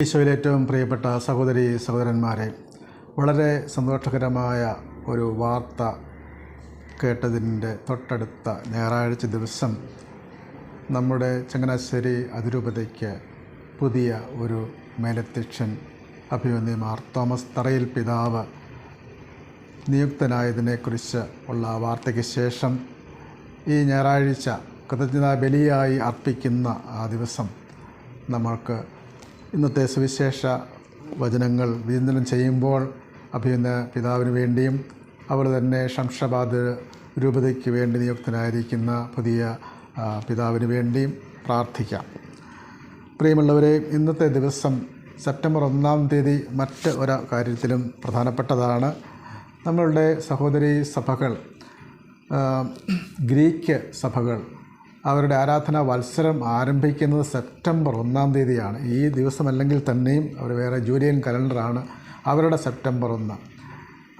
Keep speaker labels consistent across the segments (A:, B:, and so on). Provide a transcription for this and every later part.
A: ഈശോയിൽ ഏറ്റവും പ്രിയപ്പെട്ട സഹോദരി സഹോദരന്മാരെ വളരെ സന്തോഷകരമായ ഒരു വാർത്ത കേട്ടതിന്റെ തൊട്ടടുത്ത ഞായറാഴ്ച ദിവസം നമ്മുടെ ചങ്ങനാശ്ശേരി അതിരൂപതയ്ക്ക് പുതിയ ഒരു മേലധ്യക്ഷൻ അഭിമന്യമാർ തോമസ് തറയിൽ പിതാവ് നിയുക്തനായതിനെക്കുറിച്ച് ഉള്ള വാർത്തയ്ക്ക് ശേഷം ഈ ഞായറാഴ്ച കൃതജ്ഞതാ ബലിയായി അർപ്പിക്കുന്ന ആ ദിവസം നമ്മൾക്ക് ഇന്നത്തെ സുവിശേഷ വചനങ്ങൾ വിചിന്തനം ചെയ്യുമ്പോൾ അഭിയുന്ന പിതാവിന് വേണ്ടിയും അതുപോലെ തന്നെ ശംഷാബാദ് രൂപതയ്ക്ക് വേണ്ടി നിയുക്തനായിരിക്കുന്ന പുതിയ പിതാവിന് വേണ്ടിയും പ്രാർത്ഥിക്കാം. പ്രിയമുള്ളവരെ ഇന്നത്തെ ദിവസം സെപ്റ്റംബർ ഒന്നാം തീയതി മറ്റ് ഒരു കാര്യത്തിലും പ്രധാനപ്പെട്ടതാണ്. നമ്മളുടെ സഹോദരി സഭകൾ ഗ്രീക്ക് സഭകൾ അവരുടെ ആരാധനാ വത്സരം ആരംഭിക്കുന്നത് സെപ്റ്റംബർ ഒന്നാം തീയതിയാണ്. ഈ ദിവസമല്ലെങ്കിൽ തന്നെയും അവർ വേറെ ജൂലിയൻ കലണ്ടറാണ് അവരുടെ സെപ്റ്റംബർ ഒന്ന്.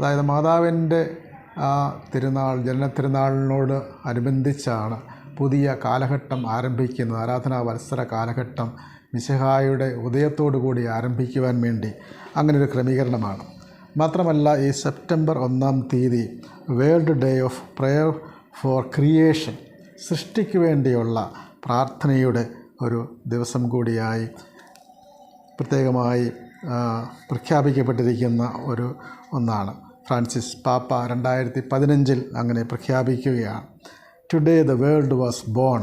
A: അതായത് മാതാവിന്റെ ആ തിരുനാൾ ജനനത്തിരുനാളിനോട് അനുബന്ധിച്ചാണ് പുതിയ കാലഘട്ടം ആരംഭിക്കുന്നത്. ആരാധനാ വത്സര കാലഘട്ടം മിശഹായുടെ ഉദയത്തോടു കൂടി ആരംഭിക്കുവാൻ വേണ്ടി അങ്ങനൊരു ക്രമീകരണമാണ്. മാത്രമല്ല ഈ സെപ്റ്റംബർ ഒന്നാം തീയതി world day of prayer for creation സൃഷ്ടിക്ക് വേണ്ടിയുള്ള പ്രാർത്ഥനയുടെ ഒരു ദിവസം കൂടിയായി പ്രത്യേകമായി പ്രഖ്യാപിക്കപ്പെട്ടിരിക്കുന്ന ഒരു ഒന്നാണ്. ഫ്രാൻസിസ് പാപ്പ രണ്ടായിരത്തി പതിനഞ്ചിൽ അങ്ങനെ പ്രഖ്യാപിക്കുകയാണ്. Today the world was born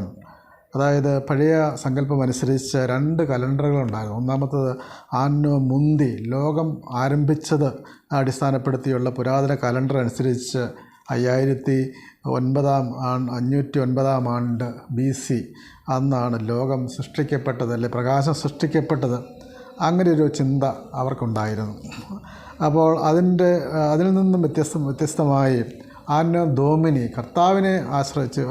A: അതായത് പഴയ സങ്കല്പം അനുസരിച്ച് രണ്ട് കലണ്ടറുകളുണ്ടായിരുന്നു. ഒന്നാമത്തത് ആന്നോ മുന്തി ലോകം ആരംഭിച്ചത് അടിസ്ഥാനപ്പെടുത്തിയുള്ള പുരാതന കലണ്ടർ അനുസരിച്ച് അയ്യായിരത്തി ഒൻപതാം ആ അഞ്ഞൂറ്റി ഒൻപതാം ആണ്ട് ബി സി അന്നാണ് ലോകം സൃഷ്ടിക്കപ്പെട്ടത് അല്ലെ പ്രകാശം സൃഷ്ടിക്കപ്പെട്ടത്. അങ്ങനെ ഒരു ചിന്ത അവർക്കുണ്ടായിരുന്നു. അപ്പോൾ അതിന്റെ അതിൽ നിന്നും വ്യത്യസ്ത വ്യത്യസ്തമായി ആന്ന ദോമിനി കർത്താവിനെ ആശ്രയിച്ച്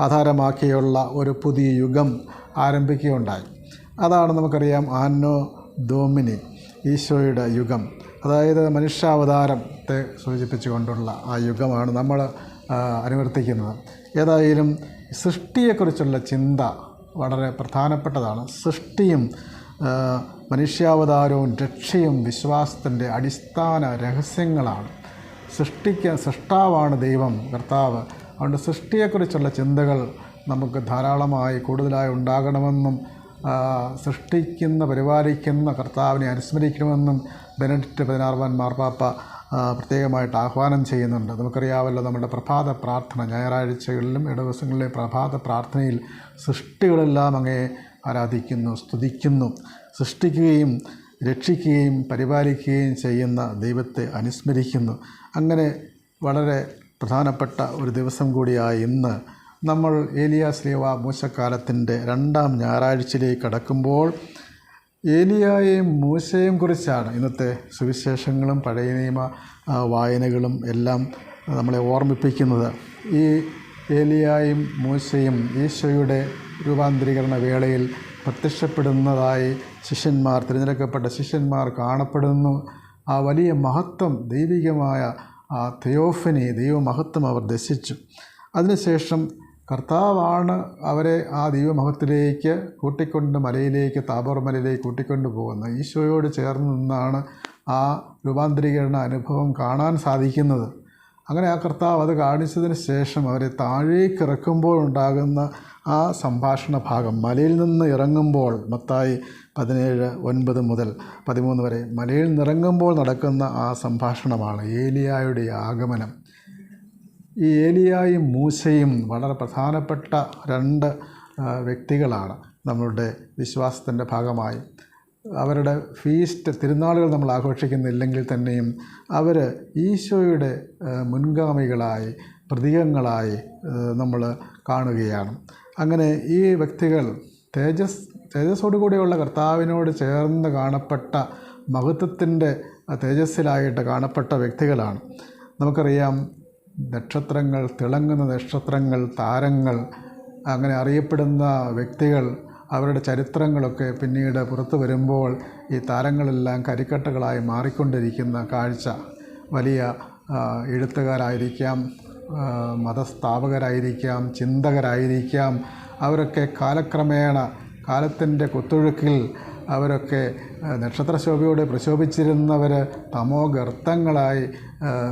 A: ആധാരമാക്കിയുള്ള ഒരു പുതിയ യുഗം ആരംഭിക്കുകയുണ്ടായി. അതാണ് നമുക്കറിയാം ആന്നോ ദോമിനി ഈശോയുടെ യുഗം. അതായത് മനുഷ്യാവതാരത്തെ സൂചിപ്പിച്ചുകൊണ്ടുള്ള ആ യുഗമാണ് നമ്മൾ അനുവർത്തിക്കുന്നത്. ഏതായാലും സൃഷ്ടിയെക്കുറിച്ചുള്ള ചിന്ത വളരെ പ്രധാനപ്പെട്ടതാണ്. സൃഷ്ടിയും മനുഷ്യാവതാരവും രക്ഷയും വിശ്വാസത്തിന്റെ അടിസ്ഥാന രഹസ്യങ്ങളാണ്. സൃഷ്ടിക്ക സൃഷ്ടാവാണ് ദൈവം കർത്താവ്. അതുകൊണ്ട് സൃഷ്ടിയെക്കുറിച്ചുള്ള ചിന്തകൾ നമുക്ക് ധാരാളമായി കൂടുതലായി ഉണ്ടാകണമെന്നും സൃഷ്ടിക്കുന്ന പരിപാലിക്കുന്ന കർത്താവിനെ അനുസ്മരിക്കണമെന്നും ബെനഡിക്റ്റ് പതിനാറാമൻ മാർപ്പാപ്പ പ്രത്യേകമായിട്ട് ആഹ്വാനം ചെയ്യുന്നുണ്ട്. നമുക്കറിയാമല്ലോ നമ്മുടെ പ്രഭാത പ്രാർത്ഥന. ഞായറാഴ്ചകളിലും ഇടവസങ്ങളിലെ പ്രഭാത പ്രാർത്ഥനയിൽ സൃഷ്ടികളെല്ലാം അങ്ങേ ആരാധിക്കുന്നു സ്തുതിക്കുന്നു. സൃഷ്ടിക്കുകയും രക്ഷിക്കുകയും പരിപാലിക്കുകയും ചെയ്യുന്ന ദൈവത്തെ അനുസ്മരിക്കുന്നു. അങ്ങനെ വളരെ പ്രധാനപ്പെട്ട ഒരു ദിവസം കൂടിയായ ഇന്ന് നമ്മൾ ഏലിയ ശ്രീവ മൂശക്കാലത്തിന്റെ രണ്ടാം ഞായറാഴ്ചയിലേക്ക് കടക്കുമ്പോൾ ഏലിയായെയും മൂശയെയും കുറിച്ചാണ് ഇന്നത്തെ സുവിശേഷങ്ങളും പഴയ നിയമ വായനകളും എല്ലാം നമ്മളെ ഓർമ്മിപ്പിക്കുന്നത്. ഈ ഏലിയായും മൂശയും ഈശോയുടെ രൂപാന്തരീകരണ വേളയിൽ പ്രത്യക്ഷപ്പെടുന്നതായി ശിഷ്യന്മാർ തിരഞ്ഞെടുക്കപ്പെട്ട ശിഷ്യന്മാർ കാണപ്പെടുന്നു. ആ വലിയ മഹത്വം ദൈവികമായ ആ തെയോഫനി ദൈവമഹത്വം അവർ ദർശിച്ചു. അതിനുശേഷം കർത്താവാണ് അവരെ ആ ദൈവമഹത്തിലേക്ക് കൂട്ടിക്കൊണ്ട് മലയിലേക്ക് താബോർ മലയിലേക്ക് കൂട്ടിക്കൊണ്ട് പോകുന്നത്. ഈശോയോട് ചേർന്ന് നിന്നാണ് ആ രൂപാന്തരീകരണ അനുഭവം കാണാൻ സാധിക്കുന്നത്. അങ്ങനെ ആ കർത്താവ് അത് കാണിച്ചതിന് ശേഷം അവരെ താഴേക്ക് ഇറക്കുമ്പോൾ ഉണ്ടാകുന്ന ആ സംഭാഷണ ഭാഗം മലയിൽ നിന്ന് ഇറങ്ങുമ്പോൾ മത്തായി പതിനേഴ് ഒൻപത് മുതൽ പതിമൂന്ന് വരെ മലയിൽ നിന്നിറങ്ങുമ്പോൾ നടക്കുന്ന ആ സംഭാഷണമാണ് ഏലിയായുടെ ആഗമനം. ഈ ഏലിയായും മൂശയും വളരെ പ്രധാനപ്പെട്ട രണ്ട് വ്യക്തികളാണ് നമ്മളുടെ വിശ്വാസത്തിന്റെ ഭാഗമായി. അവരുടെ ഫീസ്റ്റ് തിരുനാളുകൾ നമ്മൾ ആഘോഷിക്കുന്നില്ലെങ്കിൽ തന്നെയും അവർ ഈശോയുടെ മുൻഗാമികളായി പ്രതീകങ്ങളായി നമ്മൾ കാണുകയാണ്. അങ്ങനെ ഈ വ്യക്തികൾ തേജസ് തേജസ്സോടു കൂടിയുള്ള കർത്താവിനോട് ചേർന്ന് കാണപ്പെട്ട മഹത്വത്തിന്റെ തേജസ്സിലായിട്ട് കാണപ്പെട്ട വ്യക്തികളാണ്. നമുക്കറിയാം നക്ഷത്രങ്ങൾ തിളങ്ങുന്ന നക്ഷത്രങ്ങൾ താരങ്ങൾ അങ്ങനെ അറിയപ്പെടുന്ന വ്യക്തികൾ അവരുടെ ചരിത്രങ്ങളൊക്കെ പിന്നീട് പുറത്തു വരുമ്പോൾ ഈ താരങ്ങളെല്ലാം കരിക്കട്ടകളായി മാറിക്കൊണ്ടിരിക്കുന്ന കാഴ്ച. വലിയ എഴുത്തുകാരായിരിക്കാം മതസ്ഥാപകരായിരിക്കാം ചിന്തകരായിരിക്കാം. അവരൊക്കെ കാലക്രമേണ കാലത്തിന്റെ കുത്തൊഴുക്കിൽ അവരൊക്കെ നക്ഷത്രശോഭയോടെ പ്രശോഭിച്ചിരുന്നവർ തമോ ഗർത്തങ്ങളായി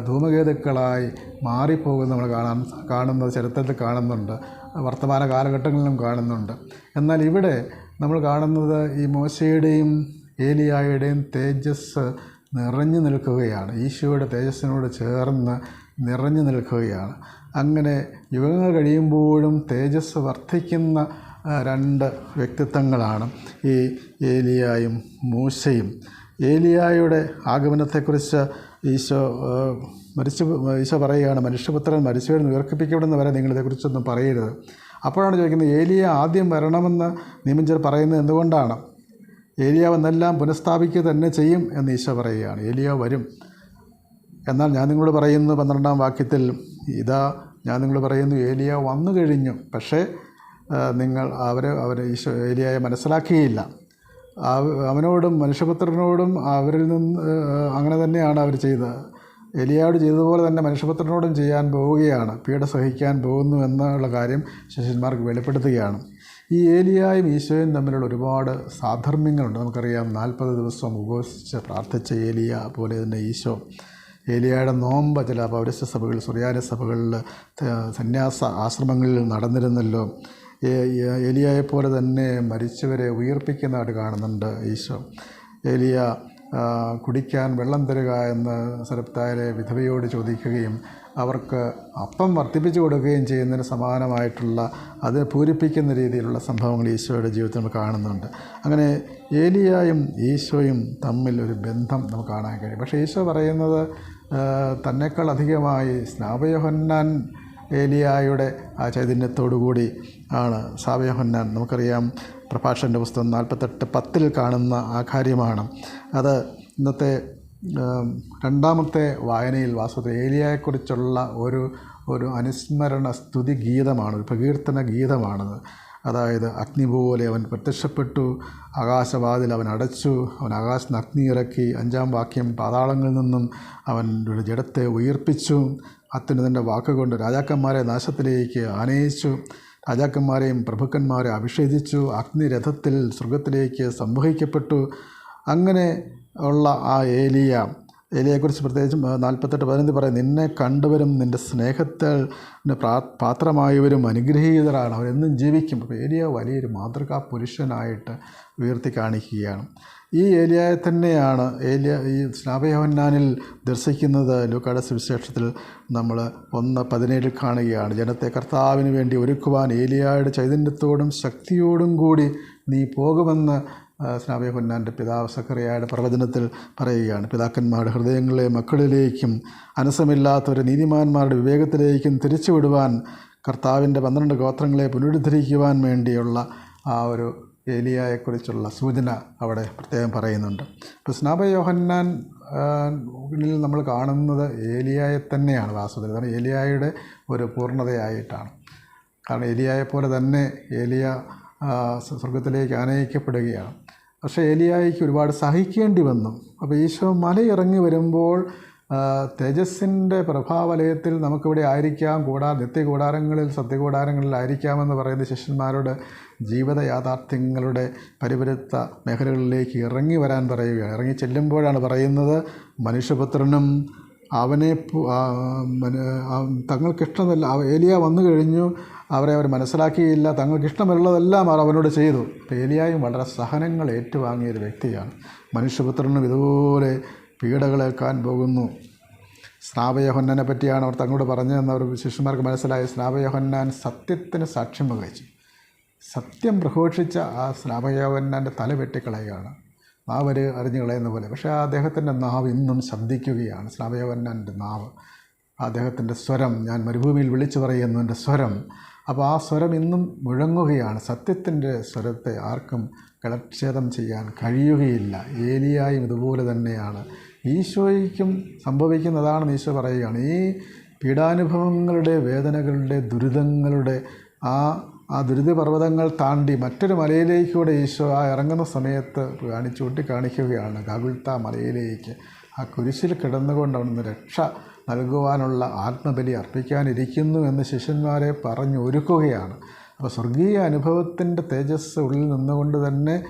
A: ധൂമകേതുക്കളായി മാറിപ്പോകുന്ന നമ്മൾ കാണാൻ കാണുന്നത് ചരിത്രത്തിൽ കാണുന്നുണ്ട്. വർത്തമാന കാലഘട്ടങ്ങളിലും കാണുന്നുണ്ട്. എന്നാൽ ഇവിടെ നമ്മൾ കാണുന്നത് ഈ മോശയുടെയും ഏലിയായുടെയും തേജസ് നിറഞ്ഞു നിൽക്കുകയാണ്. ഈശോയുടെ തേജസ്സിനോട് ചേർന്ന് നിറഞ്ഞു നിൽക്കുകയാണ്. അങ്ങനെ യുഗങ്ങൾ കഴിയുമ്പോഴും തേജസ് വർദ്ധിക്കുന്ന രണ്ട് വ്യക്തിത്വങ്ങളാണ് ഈ ഏലിയായും മൂശയും ഏലിയായുടെ ആഗമനത്തെക്കുറിച്ച് ഈശോ മരിച്ച ഈശോ പറയുകയാണ് മനുഷ്യപുത്രൻ മരിച്ചവരിൽ ഉയർക്കിപ്പിക്കപ്പെടുന്ന വരെ നിങ്ങളിതേക്കുറിച്ചൊന്നും പറയരുത്. അപ്പോഴാണ് ചോദിക്കുന്നത് ഏലിയ ആദ്യം വരണമെന്ന് നിയമിച്ചർ പറയുന്നത് എന്തുകൊണ്ടാണ്? ഏലിയ വന്നെല്ലാം പുനഃസ്ഥാപിക്കുക തന്നെ ചെയ്യും എന്ന് ഈശോ പറയുകയാണ്. ഏലിയ വരും. എന്നാൽ ഞാൻ നിങ്ങളോട് പറയുന്നു പന്ത്രണ്ടാം വാക്യത്തിൽ ഇതാ ഞാൻ നിങ്ങളോട് പറയുന്നു ഏലിയ വന്നു കഴിഞ്ഞു. പക്ഷേ നിങ്ങൾ അവരെ അവരെ ഈശോ ഏലിയായെ മനസ്സിലാക്കിയില്ല. അവനോടും മനുഷ്യപുത്രനോടും അവരിൽ നിന്ന് അങ്ങനെ തന്നെയാണ് അവർ ചെയ്തത്. എലിയാട് ചെയ്തതുപോലെ തന്നെ മനുഷ്യപുത്രനോടും ചെയ്യാൻ പോവുകയാണ്. പീഡ സഹിക്കാൻ പോകുന്നു എന്നുള്ള കാര്യം ശിഷ്യന്മാർക്ക് വെളിപ്പെടുത്തുകയാണ്. ഈ ഏലിയായും ഈശോയും തമ്മിലുള്ള ഒരുപാട് സാധർമ്യങ്ങളുണ്ട് നമുക്കറിയാം നാൽപ്പത് ദിവസം ഉപവസിച്ച് പ്രാർത്ഥിച്ച ഏലിയ പോലെ തന്നെ ഈശോ. ഏലിയയുടെ നോമ്പ് ചില പൗരസ്യ സഭകളിൽ സുറിയാനി സഭകളിൽ സന്യാസ ആശ്രമങ്ങളിൽ നടന്നിരുന്നല്ലോ. ഏലിയായെപ്പോലെ തന്നെ മരിച്ചവരെ ഉയർപ്പിക്കുന്നതായിട്ട് കാണുന്നുണ്ട് ഈശോ. എലിയ കുടിക്കാൻ വെള്ളം തരിക എന്ന് സരപ്തായിലെ വിധവയോട് ചോദിക്കുകയും അവർക്ക് അപ്പം വർദ്ധിപ്പിച്ചു കൊടുക്കുകയും ചെയ്യുന്നതിന് സമാനമായിട്ടുള്ള അത് പൂരിപ്പിക്കുന്ന രീതിയിലുള്ള സംഭവങ്ങൾ ഈശോയുടെ ജീവിതത്തിൽ നമ്മൾ കാണുന്നുണ്ട്. അങ്ങനെ ഏലിയായും ഈശോയും തമ്മിൽ ഒരു ബന്ധം നമുക്ക് കാണാൻ കഴിയും. പക്ഷേ ഈശോ പറയുന്നത് തന്നെക്കാൾ അധികമായി സ്നാപയോഹന്നാൻ ഏലിയായുടെ ആ ചൈതന്യത്തോടു കൂടി ആണ് സാവയോഹന്നാൻ നമുക്കറിയാം പ്രഭാഷന്റെ പുസ്തകം നാൽപ്പത്തെട്ട് പത്തിൽ കാണുന്ന ആ കാര്യമാണ്. അത് ഇന്നത്തെ രണ്ടാമത്തെ വായനയിൽ വാസ്തവത്തിൽ ഏലിയയെക്കുറിച്ചുള്ള ഒരു ഒരു അനുസ്മരണ സ്തുതി ഗീതമാണ് ഒരു പ്രകീർത്തന ഗീതമാണത്. അതായത് അഗ്നി പോലെ അവൻ പ്രത്യക്ഷപ്പെട്ടു ആകാശവാതിൽ അവൻ അടച്ചു അവൻ ആകാശത്ത് അഗ്നി ഇറക്കി അഞ്ചാം വാക്യം പാതാളങ്ങളിൽ നിന്നും അവൻ ഒരു ജഡത്തെ ഉയർപ്പിച്ചു അത്യുന്നതന്റെ വാക്കുകൊണ്ട് രാജാക്കന്മാരെ നാശത്തിലേക്ക് ആനയിച്ചു. രാജാക്കന്മാരെയും പ്രഭുക്കന്മാരെ അഭിഷേചിച്ചു. അഗ്നിരഥത്തിൽ സ്വർഗത്തിലേക്ക് സംവഹിക്കപ്പെട്ടു. അങ്ങനെ ഉള്ള ആ ഏലിയ ഏലിയെക്കുറിച്ച് പ്രത്യേകിച്ചും നാൽപ്പത്തെട്ട് പതിനഞ്ച് പറയും നിന്നെ കണ്ടവരും നിന്റെ സ്നേഹത്തിൽ പ്രാ പാത്രമായവരും അനുഗ്രഹീതരാണ്. അവരെന്നും ജീവിക്കും. അപ്പോൾ ഏലിയ വലിയൊരു മാതൃകാ പുരുഷനായിട്ട് ഉയർത്തി കാണിക്കുകയാണ്. ഈ ഏലിയായെ തന്നെയാണ് ഏലിയ ഈ സ്നാപയോഹന്നാനിൽ ദർശിക്കുന്നത് ലൂക്കാട സുവിശേഷത്തിൽ നമ്മൾ ഒന്ന് പതിനേഴിൽ കാണുകയാണ്. ജനത്തെ കർത്താവിന് വേണ്ടി ഒരുക്കുവാൻ ഏലിയായുടെ ചൈതന്യത്തോടും ശക്തിയോടും കൂടി നീ പോകുമെന്ന് സ്നാപയോഹന്നാന്റെ പിതാവ് സക്കറിയായുടെ പ്രവചനത്തിൽ പറയുകയാണ്. പിതാക്കന്മാരുടെ ഹൃദയങ്ങളെ മക്കളിലേക്കും അനസമില്ലാത്തവരെ നീതിമാന്മാരുടെ വിവേകത്തിലേക്കും തിരിച്ചുവിടുവാൻ കർത്താവിന്റെ പന്ത്രണ്ട് ഗോത്രങ്ങളെ പുനരുദ്ധരിക്കുവാൻ വേണ്ടിയുള്ള ആ ഒരു ഏലിയായെക്കുറിച്ചുള്ള സൂചന അവിടെ പ്രത്യേകം പറയുന്നുണ്ട്. അപ്പോൾ സ്നാപയോഹന്നാൻ ിൽ നമ്മൾ കാണുന്നത് ഏലിയായെ തന്നെയാണ് വാസ്തവത്തിൽ കാരണം ഏലിയായുടെ ഒരു പൂർണതയായിട്ടാണ്. കാരണം ഏലിയായെ പോലെ തന്നെ ഏലിയ സ്വർഗത്തിലേക്ക് ആനയിക്കപ്പെടുകയാണ്. പക്ഷേ ഏലിയായിക്ക് ഒരുപാട് സഹിക്കേണ്ടി വന്നു. അപ്പോൾ ഈശോ മലയിറങ്ങി വരുമ്പോൾ തേജസ്സിന്റെ പ്രഭാവലയത്തിൽ നമുക്കിവിടെ ആയിരിക്കാം. കൂടാ നിത്യകൂടാരങ്ങളിൽ സത്യകൂടാരങ്ങളിലായിരിക്കാമെന്ന് പറയുന്ന ശിഷ്യന്മാരോട് ജീവിത യാഥാർത്ഥ്യങ്ങളുടെ പരിപരുത്ത മേഖലകളിലേക്ക് ഇറങ്ങി വരാൻ പറയുകയാണ്. ഇറങ്ങി ചെല്ലുമ്പോഴാണ് പറയുന്നത് മനുഷ്യപുത്രനും അവനെ തങ്ങൾക്കിഷ്ടമല്ല ഏലിയ വന്നു കഴിഞ്ഞു. അവരെ അവർ മനസ്സിലാക്കിയില്ല. തങ്ങൾക്കിഷ്ടമുള്ളതെല്ലാം അവർ അവനോട് ചെയ്തു. ഏലിയായും വളരെ സഹനങ്ങൾ ഏറ്റുവാങ്ങിയ ഒരു വ്യക്തിയാണ്. മനുഷ്യപുത്രനും ഇതുപോലെ പീഡകളേക്കാൻ പോകുന്നു. സ്നാപയഹൊന്നനെ പറ്റിയാണ് അവർ തങ്ങളോട് പറഞ്ഞതെന്ന് അവർ ശിഷ്യന്മാർക്ക് മനസ്സിലായി. സ്നാപയഹൊന്നാൻ സത്യത്തിന് സാക്ഷ്യം വഹിച്ചു. സത്യം പ്രഘോഷിച്ച ആ സ്നാപയഹൊന്നാന്റെ തല വെട്ടിക്കളയുകയാണ്. നാവര് അറിഞ്ഞു കളയുന്ന പോലെ. പക്ഷേ ആ അദ്ദേഹത്തിന്റെ നാവ് ഇന്നും ശബ്ദിക്കുകയാണ്. സ്നാപയഹൊന്നാന്റെ നാവ്. അദ്ദേഹത്തിന്റെ സ്വരം ഞാൻ മരുഭൂമിയിൽ വിളിച്ചു പറയുന്നതിന്റെ സ്വരം. അപ്പോൾ ആ സ്വരം ഇന്നും മുഴങ്ങുകയാണ്. സത്യത്തിന്റെ സ്വരത്തെ ആർക്കും കളക്ഷേദം ചെയ്യാൻ കഴിയുകയില്ല. ഏലിയായും ഇതുപോലെ തന്നെയാണ്. ഈശോയ്ക്കും സംഭവിക്കുന്നതാണെന്ന് ഈശോ പറയുകയാണ്. ഈ പീഡാനുഭവങ്ങളുടെ വേദനകളുടെ ദുരിതങ്ങളുടെ ആ ആ ദുരിതപർവതങ്ങൾ താണ്ടി മറ്റൊരു മലയിലേക്കൂടെ ഈശോ ആ ഇറങ്ങുന്ന സമയത്ത് കാണിച്ചു ചൂണ്ടിക്കാണിക്കുകയാണ് ഗാഗുൽത്ത മലയിലേക്ക് ആ കുരിശിൽ കിടന്നുകൊണ്ട് അവിടുന്ന് രക്ഷ നൽകുവാനുള്ള ആത്മബലി അർപ്പിക്കാനിരിക്കുന്നു എന്ന് ശിഷ്യന്മാരെ പറഞ്ഞു ഒരുക്കുകയാണ്. അപ്പോൾ സ്വർഗീയ അനുഭവത്തിന്റെ തേജസ് ഉള്ളിൽ നിന്നുകൊണ്ട് തന്നെ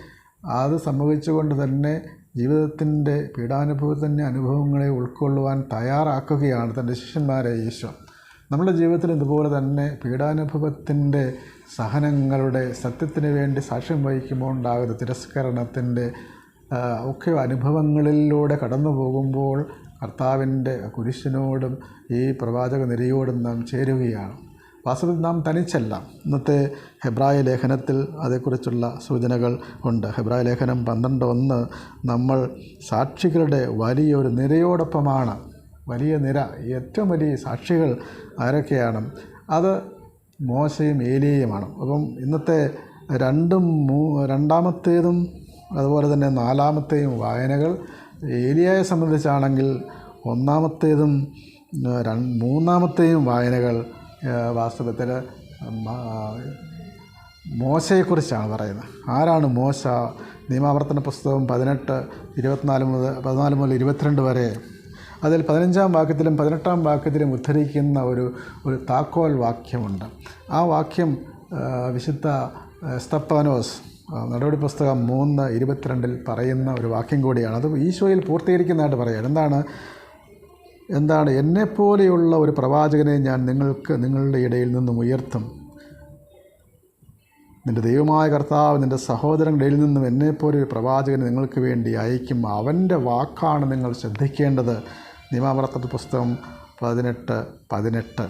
A: അത് സംഭവിച്ചുകൊണ്ട് തന്നെ ജീവിതത്തിന്റെ പീഡാനുഭവത്തിന്റെ അനുഭവങ്ങളെ ഉൾക്കൊള്ളുവാൻ തയ്യാറാക്കുകയാണ് തന്റെ ശിഷ്യന്മാരെ ഈശോ നമ്മുടെ ജീവിതത്തിൽ ഇതുപോലെ തന്നെ പീഡാനുഭവത്തിന്റെ സഹനങ്ങളുടെ സത്യത്തിന് വേണ്ടി സാക്ഷ്യം വഹിക്കുമ്പോൾ ഉണ്ടാകുന്ന തിരസ്കരണത്തിന്റെ ഒക്കെ അനുഭവങ്ങളിലൂടെ കടന്നു പോകുമ്പോൾ കർത്താവിന്റെ കുരിശിനോടും ഈ പ്രവാചക നിരയോടും നാം ചേരുകയാണ്. വാസ്തവത്തിൽ നാം തനിച്ചല്ല. ഇന്നത്തെ ഹെബ്രായ ലേഖനത്തിൽ അതേക്കുറിച്ചുള്ള സൂചനകൾ ഉണ്ട്. ഹെബ്രായ ലേഖനം പന്ത്രണ്ട് ഒന്ന് നമ്മൾ സാക്ഷികളുടെ വലിയൊരു നിരയോടൊപ്പമാണ്. വലിയ നിര ഏറ്റവും വലിയ സാക്ഷികൾ ആരൊക്കെയാണ്? അത് മോശയും ഏലിയയുമാണ്. അപ്പം ഇന്നത്തെ രണ്ടും മൂ രണ്ടാമത്തേതും അതുപോലെ തന്നെ നാലാമത്തെയും വായനകൾ ഏലിയയെ സംബന്ധിച്ചാണെങ്കിൽ ഒന്നാമത്തേതും മൂന്നാമത്തെയും വായനകൾ വാസ്തവത്തിൽ മോശയെക്കുറിച്ചാണ് പറയുന്നത്. ആരാണ് മോശ? നിയമാവർത്തന പുസ്തകം പതിനെട്ട് ഇരുപത്തിനാല് മുതൽ പതിനാല് മുതൽ ഇരുപത്തിരണ്ട് വരെ അതിൽ പതിനഞ്ചാം വാക്യത്തിലും പതിനെട്ടാം വാക്യത്തിലും ഉദ്ധരിക്കുന്ന ഒരു ഒരു താക്കോൽ വാക്യമുണ്ട്. ആ വാക്യം വിശുദ്ധ സ്തപ്പാനോസ് നടപടി പുസ്തകം മൂന്ന് ഇരുപത്തിരണ്ടിൽ പറയുന്ന ഒരു വാക്യം കൂടിയാണ്. അത് ഈശോയിൽ പൂർത്തീകരിക്കുന്നതായിട്ട് പറയുക എന്താണ്? എന്താണ് എന്നെപ്പോലെയുള്ള ഒരു പ്രവാചകനെ ഞാൻ നിങ്ങൾക്ക് നിങ്ങളുടെ ഇടയിൽ നിന്നും ഉയർത്തും. നിന്റെ ദൈവമായ കർത്താവ് നിന്റെ സഹോദരങ്ങളുടെ ഇടയിൽ നിന്നും എന്നെപ്പോലെ ഒരു പ്രവാചകനെ നിങ്ങൾക്ക് വേണ്ടി അയക്കും. അവന്റെ വാക്കാണ് നിങ്ങൾ ശ്രദ്ധിക്കേണ്ടത്. നിയമാവർത്തന പുസ്തകം പതിനെട്ട് പതിനെട്ട്.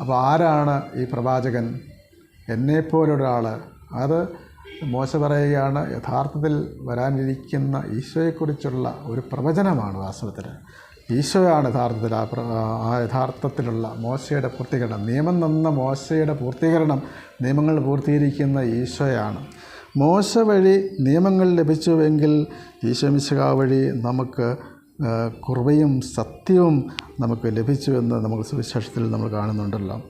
A: അപ്പോൾ ആരാണ് ഈ പ്രവാചകൻ? എന്നെപ്പോലൊരാൾ അത് മോശ പറയുകയാണ്. യഥാർത്ഥത്തിൽ വരാനിരിക്കുന്ന ഈശോയെക്കുറിച്ചുള്ള ഒരു പ്രവചനമാണ് വാസ്തവത്തിൽ. ഈശോയാണ് യഥാർത്ഥത്തിൽ ആ ആ യഥാർത്ഥത്തിലുള്ള മോശയുടെ പൂർത്തീകരണം. നിയമം തന്ന മോശയുടെ പൂർത്തീകരണം നിയമങ്ങൾ പൂർത്തീകരിക്കുന്ന ഈശോയാണ്. മോശ വഴി നിയമങ്ങൾ ലഭിച്ചുവെങ്കിൽ ഈശോമിശിക വഴി നമുക്ക് കുറവയും സത്യവും നമുക്ക് ലഭിച്ചു എന്ന് നമുക്ക് സുവിശേഷത്തിൽ നമ്മൾ കാണുന്നുണ്ടല്ലോ.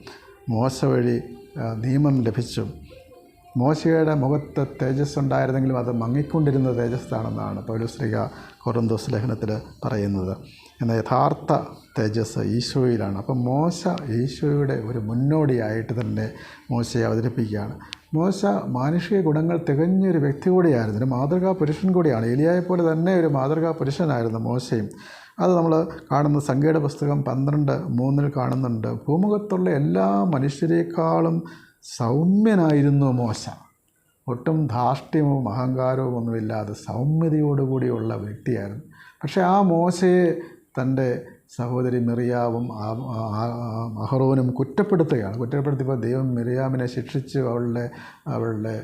A: മോശ വഴി നിയമം ലഭിച്ചു. മോശയുടെ മുഖത്ത് തേജസ് ഉണ്ടായിരുന്നെങ്കിലും അത് മങ്ങിക്കൊണ്ടിരുന്ന തേജസ്സാണെന്നാണ് പൗലശ്രീക കൊറന്തോസ് ലേഖനത്തിൽ പറയുന്നത്. എന്നാൽ യഥാർത്ഥ തേജസ് ഈശോയിലാണ്. അപ്പം മോശ ഈശോയുടെ ഒരു മുന്നോടിയായിട്ട് തന്നെ മോശയെ അവതരിപ്പിക്കുകയാണ്. മോശ മാനുഷിക ഗുണങ്ങൾ തികഞ്ഞൊരു വ്യക്തി കൂടിയായിരുന്നു. ഒരു മാതൃകാ പുരുഷൻ കൂടിയാണ്. ഏലിയായെ പോലെ തന്നെ ഒരു മാതൃകാ പുരുഷനായിരുന്നു മോശയും. അത് നമ്മൾ കാണുന്ന സംഖ്യയുടെ പുസ്തകം പന്ത്രണ്ട് മൂന്നിൽ കാണുന്നുണ്ട്. ഭൂമുഖത്തുള്ള എല്ലാ മനുഷ്യരെക്കാളും സൗമ്യനായിരുന്നു മോശ. ഒട്ടും ധാർഷ്ട്യവും അഹങ്കാരവും ഒന്നുമില്ലാതെ സൗമ്യതയോടുകൂടിയുള്ള വ്യക്തിയായിരുന്നു. പക്ഷേ ആ മോശയെ തന്റെ സഹോദരി മിറിയാവും അഹറോനും കുറ്റപ്പെടുത്തുകയാണ്. കുറ്റപ്പെടുത്തിയപ്പോൾ ദൈവം മിറിയാമിനെ ശിക്ഷിച്ച് അവളുടെ അവളുടെ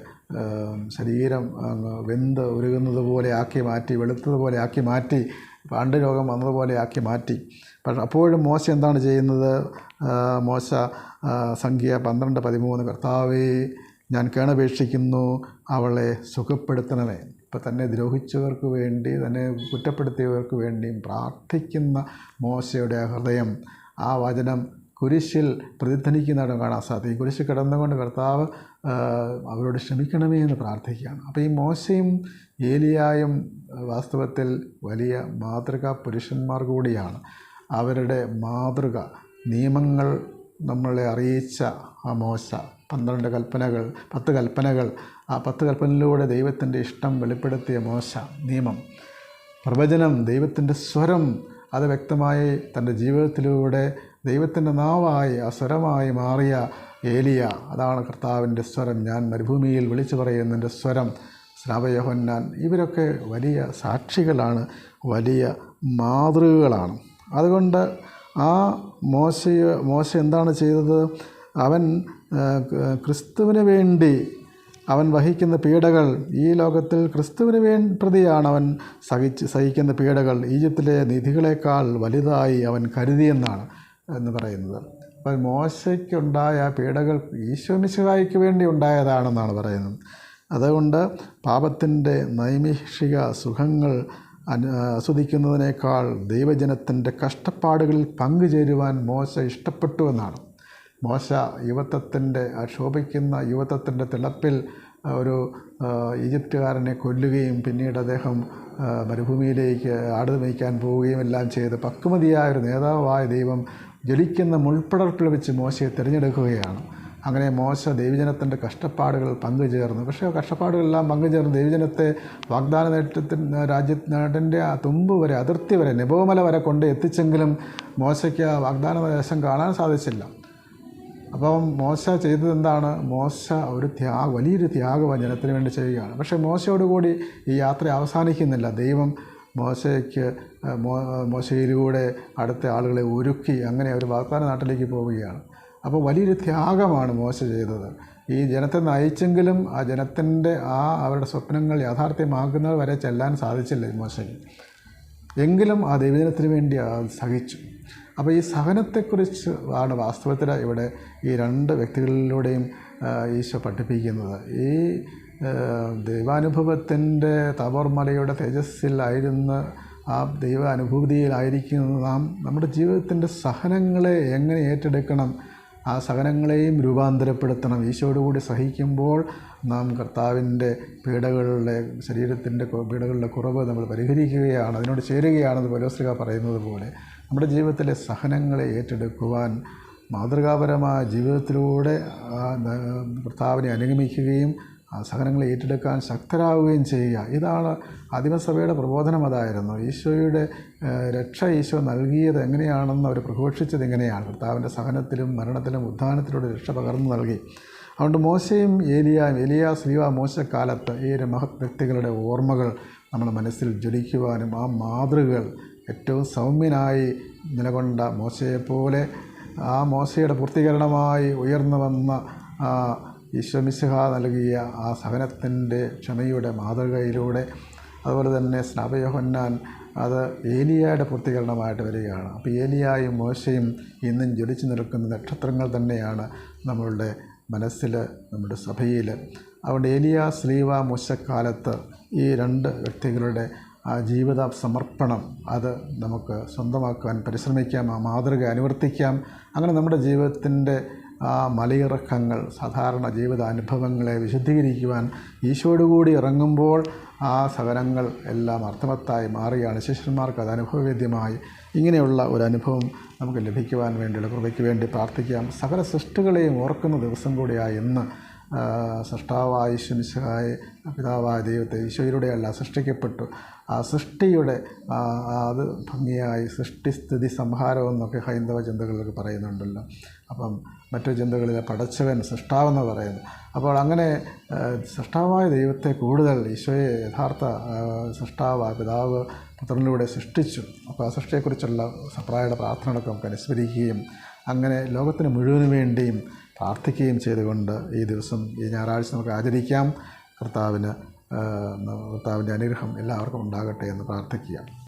A: ശരീരം വെന്ത് ഉരുകുന്നത് പോലെ ആക്കി മാറ്റി വെളുത്തതുപോലെ ആക്കി മാറ്റി പാണ്ട് രോഗം വന്നതുപോലെ ആക്കി മാറ്റി. പക്ഷെ അപ്പോഴും മോശ എന്താണ് ചെയ്യുന്നത്? മോശ സംഖ്യ പന്ത്രണ്ട് പതിമൂന്ന്. കർത്താവേ ഞാൻ കേണപേക്ഷിക്കുന്നു അവളെ സുഖപ്പെടുത്തണമേ. ഇപ്പം തന്നെ ദ്രോഹിച്ചവർക്ക് വേണ്ടി തന്നെ കുറ്റപ്പെടുത്തിയവർക്ക് വേണ്ടിയും പ്രാർത്ഥിക്കുന്ന മോശയുടെ ഹൃദയം ആ വചനം കുരിശിൽ പ്രതിധ്വനിക്കുന്നതും കാണാൻ സാധിക്കും. കുരിശിൽ കിടന്നുകൊണ്ട് കർത്താവ് അവരോട് ക്ഷമിക്കണമേ എന്ന് പ്രാർത്ഥിക്കുകയാണ്. അപ്പോൾ ഈ മോശയും ഏലിയായും വാസ്തവത്തിൽ വലിയ മാതൃക പുരുഷന്മാർ കൂടിയാണ്. അവരുടെ മാതൃക നിയമങ്ങൾ നമ്മളെ അറിയിച്ച മോശ പന്ത്രണ്ട് കൽപ്പനകൾ പത്ത് കൽപ്പനകൾ. ആ പത്ത് കൽപ്പനയിലൂടെ ദൈവത്തിന്റെ ഇഷ്ടം വെളിപ്പെടുത്തിയ മോശ നിയമം. പ്രവചനം ദൈവത്തിന്റെ സ്വരം അത് വ്യക്തമായി തന്റെ ജീവിതത്തിലൂടെ ദൈവത്തിന്റെ നാവായി ആ സ്വരമായി മാറിയ ഏലിയ. അതാണ് കർത്താവിന്റെ സ്വരം. ഞാൻ മരുഭൂമിയിൽ വിളിച്ചു പറയുന്നതിന്റെ സ്വരം. ശ്രാവയോഹന്നാൻ ഇവരൊക്കെ വലിയ സാക്ഷികളാണ് വലിയ മാതൃകകളാണ്. അതുകൊണ്ട് ആ മോശ മോശ എന്താണ് ചെയ്തത്? അവൻ ക്രിസ്തുവിന് വേണ്ടി അവൻ വഹിക്കുന്ന പീഡകൾ ഈ ലോകത്തിൽ ക്രിസ്തുവിന് വേ പ്രതിയാണ് അവൻ സഹിച്ച് സഹിക്കുന്ന പീഡകൾ. ഈജിപ്തിലെ നിധികളെക്കാൾ വലുതായി അവൻ കരുതിയെന്നാണ് എന്ന് പറയുന്നത്. അപ്പോൾ മോശയ്ക്കുണ്ടായ പീഡകൾ ഈശോമിശിഹായിക്ക് വേണ്ടി ഉണ്ടായതാണെന്നാണ് പറയുന്നത്. അതുകൊണ്ട് പാപത്തിന്റെ നൈമിഷിക സുഖങ്ങൾ ആസ്വദിക്കുന്നതിനേക്കാൾ ദൈവജനത്തിന്റെ കഷ്ടപ്പാടുകളിൽ പങ്കുചേരുവാൻ മോശ ഇഷ്ടപ്പെട്ടു എന്നാണ്. മോശ യുവത്വത്തിന്റെ ആ യുവത്വത്തിന്റെ തിളപ്പിൽ ഒരു ഈജിപ്തുകാരനെ കൊല്ലുകയും പിന്നീട് അദ്ദേഹം മരുഭൂമിയിലേക്ക് ആട് മേയ്ക്കാൻ പോവുകയും എല്ലാം ചെയ്ത് പക്വമതിയായ ഒരു നേതാവായ ദൈവം ജ്വലിക്കുന്ന മുൾപ്പടർപ്പിൽ വെച്ച് മോശയെ തിരഞ്ഞെടുക്കുകയാണ്. അങ്ങനെ മോശ ദൈവജനത്തിന്റെ കഷ്ടപ്പാടുകൾ പങ്കുചേർന്നു. പക്ഷേ കഷ്ടപ്പാടുകളെല്ലാം പങ്കുചേർന്ന് ദേവിജനത്തെ വാഗ്ദാന നേട്ടത്തിൻ രാജ്യ നാടിന്റെ ആ തുമ്പ് വരെ അതിർത്തി വരെ നെബോമല വരെ കൊണ്ട് എത്തിച്ചെങ്കിലും മോശയ്ക്ക് ആ വാഗ്ദാന ദേശം കാണാൻ സാധിച്ചില്ല. അപ്പം മോശ ചെയ്തത് എന്താണ് മോശ ഒരു ത്യാഗ വലിയൊരു ത്യാഗമാണ് ജനത്തിന് വേണ്ടി ചെയ്യുകയാണ്. പക്ഷേ മോശയോടുകൂടി ഈ യാത്ര അവസാനിക്കുന്നില്ല. ദൈവം മോശയ്ക്ക് മോശയിലൂടെ അടുത്ത ആളുകളെ ഒരുക്കി അങ്ങനെ അവർ വാഗ്ദാന നാട്ടിലേക്ക് പോവുകയാണ്. അപ്പോൾ വലിയൊരു ത്യാഗമാണ് മോശ ചെയ്തത്. ഈ ജനത്തെ നയിച്ചെങ്കിലും ആ ജനത്തിന്റെ ആ അവരുടെ സ്വപ്നങ്ങൾ യാഥാർത്ഥ്യമാക്കുന്നത് വരെ ചെല്ലാൻ സാധിച്ചില്ല മോശയ്ക്ക്. എങ്കിലും ആ ദൈവജനത്തിന് വേണ്ടി സഹിച്ചു. അപ്പോൾ ഈ സഹനത്തെക്കുറിച്ച് ആണ് വാസ്തവത്തിൽ ഇവിടെ ഈ രണ്ട് വ്യക്തികളിലൂടെയും ഈശോ പഠിപ്പിക്കുന്നത്. ഈ ദൈവാനുഭവത്തിന്റെ തവർമലയുടെ തേജസ്സിലായിരുന്ന ആ ദൈവ അനുഭൂതിയിലായിരിക്കുന്ന നാം നമ്മുടെ ജീവിതത്തിന്റെ സഹനങ്ങളെ എങ്ങനെ ഏറ്റെടുക്കണം ആ സഹനങ്ങളെയും രൂപാന്തരപ്പെടുത്തണം ഈശോയോടുകൂടി സഹിക്കുമ്പോൾ നാം കർത്താവിന്റെ പീഡകളുടെ ശരീരത്തിന്റെ പീഡകളുടെ കുറവ് നമ്മൾ പരിഹരിക്കുകയാണ് അതിനോട് ചേരുകയാണെന്ന് പലോസ്ലിക പറയുന്നത് പോലെ നമ്മുടെ ജീവിതത്തിലെ സഹനങ്ങളെ ഏറ്റെടുക്കുവാൻ മാതൃകാപരമായ ജീവിതത്തിലൂടെ കർത്താവിനെ അനുഗമിക്കുകയും ആ സഹനങ്ങളെ ഏറ്റെടുക്കാൻ ശക്തരാകുകയും ചെയ്യുക. ഇതാണ് അധിമസഭയുടെ പ്രബോധനം അതായിരുന്നു. ഈശോയുടെ രക്ഷ ഈശോ നൽകിയത് എങ്ങനെയാണെന്ന് അവർ പ്രഘോഷിച്ചത് എങ്ങനെയാണ് കർത്താവിന്റെ സഹനത്തിലും മരണത്തിലും ഉദ്ധാനത്തിലൂടെ രക്ഷ പകർന്നു നൽകി. അതുകൊണ്ട് മോശയും ഏലിയായും ഏലിയ ശ്രീവ മോശക്കാലത്ത് ഈ ഒരു മഹത് വ്യക്തികളുടെ ഓർമ്മകൾ നമ്മുടെ മനസ്സിൽ ജ്വലിക്കുവാനും ആ മാതൃകകൾ ഏറ്റവും സൗമ്യനായി നിലകൊണ്ട മോശയെപ്പോലെ ആ മോശയുടെ പൂർത്തീകരണമായി ഉയർന്നു വന്ന ഈശ്വമിശിഹ നൽകിയ ആ സഹനത്തിന്റെ ക്ഷമയുടെ മാതൃകയിലൂടെ അതുപോലെ തന്നെ സ്നാപയോഹന്നാൻ അത് ഏലിയായുടെ പൂർത്തീകരണമായിട്ട് വരികയാണ്. അപ്പോൾ ഏലിയായും മോശയും ഇന്നും ജ്വലിച്ചു നിൽക്കുന്ന നക്ഷത്രങ്ങൾ തന്നെയാണ് നമ്മളുടെ മനസ്സിൽ നമ്മുടെ സഭയിൽ. അതുകൊണ്ട് ഏലിയ ശ്രീവ മുശക്കാലത്ത് ഈ രണ്ട് വ്യക്തികളുടെ ആ ജീവിത സമർപ്പണം അത് നമുക്ക് സ്വന്തമാക്കാൻ പരിശ്രമിക്കാം ആ മാതൃക അനുവർത്തിക്കാം. അങ്ങനെ നമ്മുടെ ജീവിതത്തിന്റെ ആ മലയിറക്കങ്ങൾ സാധാരണ ജീവിത അനുഭവങ്ങളെ വിശുദ്ധീകരിക്കുവാൻ ഈശോയോടുകൂടി ഇറങ്ങുമ്പോൾ ആ സഹനങ്ങൾ എല്ലാം അർത്ഥവത്തായി മാറിയാണ്. ശിഷ്യന്മാർക്ക് അത് അനുഭവവേദ്യമായി. ഇങ്ങനെയുള്ള ഒരു അനുഭവം നമുക്ക് ലഭിക്കുവാൻ വേണ്ടിയുള്ള കൃപയ്ക്ക് വേണ്ടി പ്രാർത്ഥിക്കാം. സകല സൃഷ്ടികളെയും ഓർക്കുന്ന ദിവസം കൂടിയായി ഇന്ന് സൃഷ്ടാവായ ഈശ്വനിശായ പിതാവായ ദൈവത്തെ ഈശോയിലൂടെയല്ല സൃഷ്ടിക്കപ്പെട്ടു. ആ സൃഷ്ടിയുടെ അത് ഭംഗിയായി സൃഷ്ടിസ്ഥിതി സംഹാരം എന്നൊക്കെ ഹൈന്ദവ ചിന്തകളിലൊക്കെ പറയുന്നുണ്ടല്ലോ. അപ്പം മറ്റു ചിന്തകളിലെ പടച്ചവൻ സൃഷ്ടാവെന്ന് പറയുന്നു. അപ്പോൾ അങ്ങനെ സൃഷ്ടാവായ ദൈവത്തെ കൂടുതൽ ഈശോയെ യഥാർത്ഥ സൃഷ്ടാവ പിതാവ് പുത്രനിലൂടെ സൃഷ്ടിച്ചു. അപ്പോൾ ആ സൃഷ്ടിയെക്കുറിച്ചുള്ള സപ്രായയുടെ പ്രാർത്ഥനകളൊക്കെ നമുക്ക് അനുസ്മരിക്കുകയും അങ്ങനെ ലോകത്തിന് മുഴുവനു വേണ്ടിയും പ്രാർത്ഥിക്കുകയും ചെയ്തുകൊണ്ട് ഈ ദിവസം ഈ ഞായറാഴ്ച നമുക്ക് ആചരിക്കാം. കർത്താവിന് കർത്താവിന്റെ അനുഗ്രഹം എല്ലാവർക്കും ഉണ്ടാകട്ടെ എന്ന് പ്രാർത്ഥിക്കുക.